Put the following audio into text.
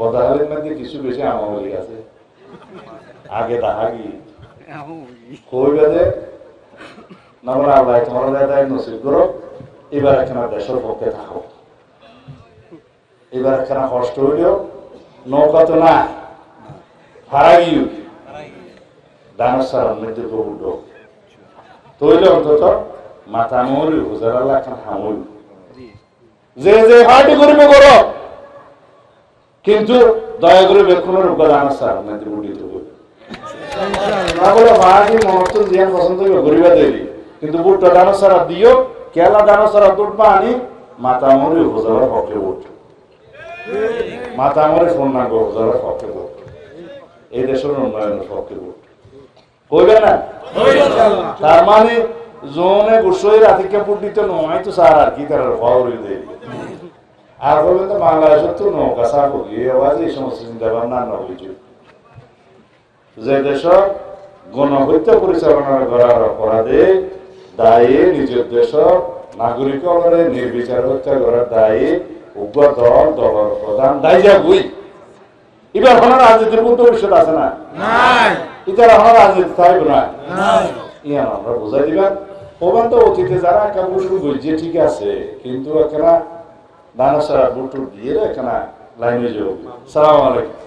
বদাহালের মধ্যে কিছু বেশি আমাবলি আছে। আগে দাহাগি কই বাদে নামরা আল্লাহ তোমার দাদাই নসিব করো এবার একখানা দেশের পক্ষে থাকো। এবার একখানা কষ্ট হইলেও নৌকা তো না হারাগিও দানের সারার মধ্যে প্রভুড তৈলে অন্তত মাথা মরি হুজার আল্লাহ একখানা হামুল। যে যে হার্টি করিবে করো। কিন্তু দয়া করে বেক্ষণের উপর দানের সার মধ্যে উঠিত করবে না বলে বাহাদি মনত জিয়ান পছন্দ গরিবা দেরি কিন্তু বুটটা দানো সারা দিও কেলা সারা পানি মাথা মরি হুজারের পক্ষে উঠ মাথা মরে ফোন না গো হুজারের পক্ষে উঠ এই দেশের উন্নয়নের পক্ষে উঠ কইবে না? তার মানে জোনে গুসই রাতিকে পুট দিতে নয় তো স্যার আর কি তার দেয় আর বলবেন তো বাংলাদেশের তো নৌকা সাপ আওয়াজ এই সমস্ত চিন্তা ভাবনা না অভিযোগ যে দেশ গণহত্যা পরিচালনা করার অপরাধে দায়ী নিজের দেশ নাগরিক নির্বিচার হত্যা করার দায়ী উগ্র দল দলের প্রধান দায়ী যা বই এবার হলো রাজনীতির মধ্যে ভবিষ্যৎ আছে না? ইতারা হলো রাজনীতি থাকবে না? ইয়া আমরা বুঝাই দিবেন। ওখান তো অতীতে যারা একা বসু বুঝছে ঠিক আছে কিন্তু এখানে দানা সারা বুটুর দিয়ে এখানে লাইনে যোগ সালাম আলাইকুম